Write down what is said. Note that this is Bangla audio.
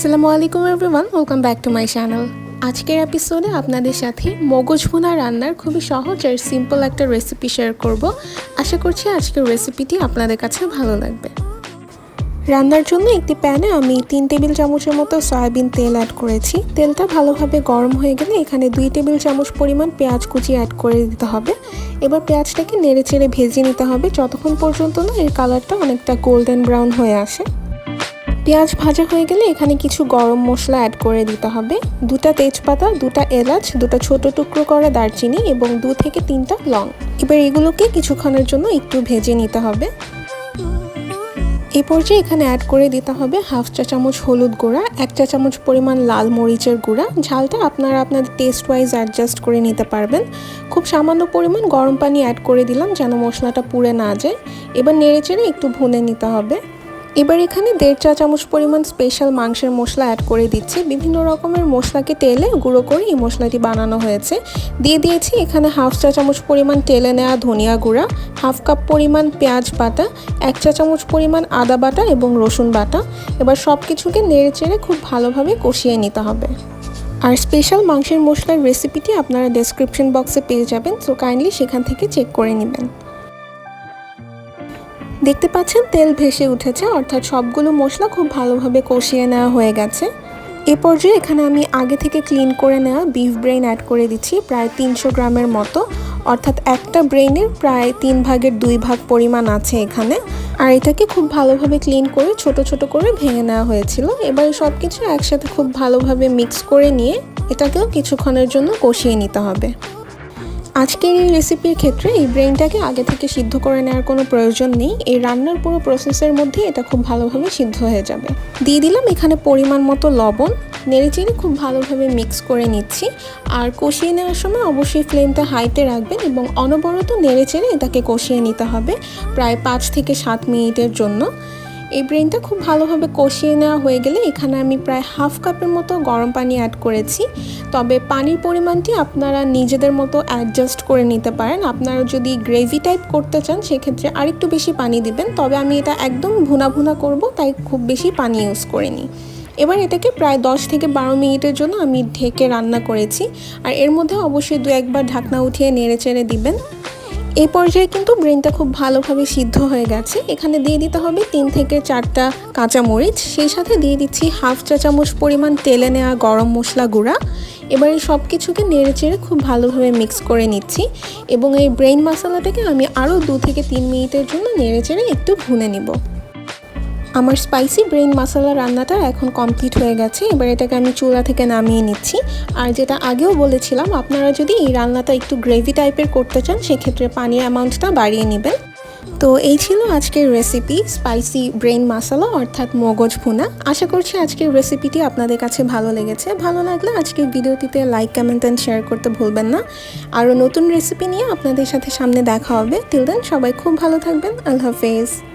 আসসালামু আলাইকুম everyone welcome back to my channel আজকের এপিসোডে আপনাদের সাথে মগজ ভুনা রান্নার খুবই সহজ আর সিম্পল একটা রেসিপি শেয়ার করব। আশা করছি আজকের রেসিপিটি আপনাদের কাছে ভালো লাগবে। রান্নার জন্য একটি প্যানে আমি তিন টেবিল চামচের মতো সয়াবিন তেল অ্যাড করেছি। তেলটা ভালোভাবে গরম হয়ে গেলে এখানে দুই টেবিল চামচ পরিমাণ পেঁয়াজ কুচি অ্যাড করে দিতে হবে। এবার পেঁয়াজটাকে নেড়ে চেড়ে ভেজে নিতে হবে। যতক্ষণ পর্যন্ত না এর কালারটা অনেকটা গোল্ডেন ব্রাউন হয়ে আসে। পেঁয়াজ ভাজা হয়ে গেলে এখানে কিছু গরম মশলা অ্যাড করে দিতে হবে। দুটা তেজপাতা, দুটা এলাচ, দুটা ছোট টুকরো করা দারচিনি এবং দু থেকে তিনটা লং। এবার এগুলোকে কিছুক্ষণের জন্য একটু ভেজে নিতে হবে। এই পর্যায়ে এখানে অ্যাড করে দিতে হবে হাফ চা চামচ হলুদ গুঁড়া, এক চা চামচ পরিমাণ লাল মরিচের গুঁড়া। ঝালটা আপনারা আপনাদের টেস্ট ওয়াইজ অ্যাডজাস্ট করে নিতে পারবেন। খুব সামান্য পরিমাণ গরম পানি অ্যাড করে দিলাম যেন মশলাটা পুড়ে না যায়। এবার নেড়ে চেড়ে একটু ভুনে নিতে হবে। এবার এখানে দেড় চা চামচ পরিমাণ স্পেশাল মাংসের মশলা অ্যাড করে দিচ্ছি। বিভিন্ন রকমের মশলাকে তেলে গুঁড়ো করে এই মশলাটি বানানো হয়েছে। দিয়ে দিয়েছি এখানে হাফ চা চামচ পরিমাণ তেলে নেওয়া ধনিয়া গুঁড়া হাফ কাপ পরিমাণ পেঁয়াজ বাটা, এক চা চামচ পরিমাণ আদা বাটা এবং রসুন বাটা। এবার সব কিছুকে নেড়ে চেড়ে খুব ভালোভাবে কষিয়ে নিতে হবে। আর স্পেশাল মাংসের মশলার রেসিপিটি আপনারা ডেসক্রিপশন বক্সে পেয়ে যাবেন সো কাইন্ডলি সেখান থেকে চেক করে নেবেন। দেখতে পাচ্ছেন, তেল ভেসে উঠেছে, অর্থাৎ সবগুলো মশলা খুব ভালোভাবে কষিয়ে নেওয়া হয়ে গেছে। এ পর্যায়ে এখানে আমি আগে থেকে ক্লিন করে নেওয়া বিফ ব্রেন অ্যাড করে দিচ্ছি, প্রায় তিনশো গ্রামের মতো। অর্থাৎ একটা ব্রেনের প্রায় তিন ভাগের দুই ভাগ পরিমাণ আছে এখানে। আর এটাকে খুব ভালোভাবে ক্লিন করে, ছোট ছোট করে ভেঙে নেওয়া হয়েছিল। এবার সব কিছু একসাথে খুব ভালোভাবে মিক্স করে নিয়ে এটাকেও কিছুক্ষণের জন্য কষিয়ে নিতে হবে। আজকের এই রেসিপির ক্ষেত্রে এই ব্রেনটাকে আগে থেকে সিদ্ধ করে নেওয়ার কোনো প্রয়োজন নেই। এই রান্নার পুরো প্রসেসের মধ্যে এটা খুব ভালোভাবে সিদ্ধ হয়ে যাবে। দিয়ে দিলাম এখানে পরিমাণ মতো লবণ। নেড়েচেড়ে খুব ভালোভাবে মিক্স করে নিচ্ছি। আর কষিয়ে নেওয়ার সময় অবশ্যই ফ্লেমটা হাইতে রাখবেন এবং অনবরত নেড়েচেড়ে এটাকে কষিয়ে নিতে হবে প্রায় পাঁচ থেকে সাত মিনিটের জন্য। এই ব্রেনটা খুব ভালোভাবে কষিয়ে নেওয়া হয়ে গেলে এখানে আমি প্রায় হাফ কাপের মতো গরম পানি অ্যাড করেছি। তবে পানির পরিমাণটি আপনারা নিজেদের মতো অ্যাডজাস্ট করে নিতে পারেন। আপনারা যদি গ্রেভি টাইপ করতে চান, সেক্ষেত্রে আরেকটু বেশি পানি দিবেন। তবে আমি এটা একদম ভুনা ভুনা করব, তাই খুব বেশি পানি ইউজ করিনি। এবার এটাকে প্রায় 10 থেকে বারো মিনিটের জন্য আমি ঢেকে রান্না করেছি। আর এর মধ্যে অবশ্যই দু একবার ঢাকনা উঠিয়ে নেড়ে চেড়ে দিবেন। এই পর্যায়ে কিন্তু ব্রেনটা খুব ভালোভাবে সিদ্ধ হয়ে গেছে। এখানে দিয়ে দিতে হবে তিন থেকে চারটা কাঁচামরিচ। সেই সাথে দিয়ে দিচ্ছি হাফ চা চামচ পরিমাণ তেলে নেওয়া গরম মশলা গুঁড়া। এবার সব কিছুকে নেড়ে চেড়ে খুব ভালোভাবে মিক্স করে নিচ্ছি এবং এই ব্রেন মশলাটাকে আমি আরও দু থেকে তিন মিনিটের জন্য নেড়ে চেড়ে একটু ভুনে নিব। আমার স্পাইসি ব্রেন মশলা রান্নাটা এখন কমপ্লিট হয়ে গেছে। এবার এটাকে আমি চুলা থেকে নামিয়ে নিচ্ছি। আর যেটা আগেও বলেছিলাম, আপনারা যদি এই রান্নাটা একটু গ্রেভি টাইপের করতে চান, সেক্ষেত্রে পানির অ্যামাউন্টটা বাড়িয়ে নেবেন। তো এই ছিল আজকের রেসিপি স্পাইসি ব্রেন মশলা অর্থাৎ মগজ ভুনা। আশা করছি আজকের রেসিপিটি আপনাদের কাছে ভালো লেগেছে। ভালো লাগলে আজকের ভিডিওটিতে লাইক কমেন্ট অ্যান্ড শেয়ার করতে ভুলবেন না। আরও নতুন রেসিপি নিয়ে আপনাদের সাথে সামনে দেখা হবে। টিল দেন সবাই খুব ভালো থাকবেন। আল্লাহ হাফেজ।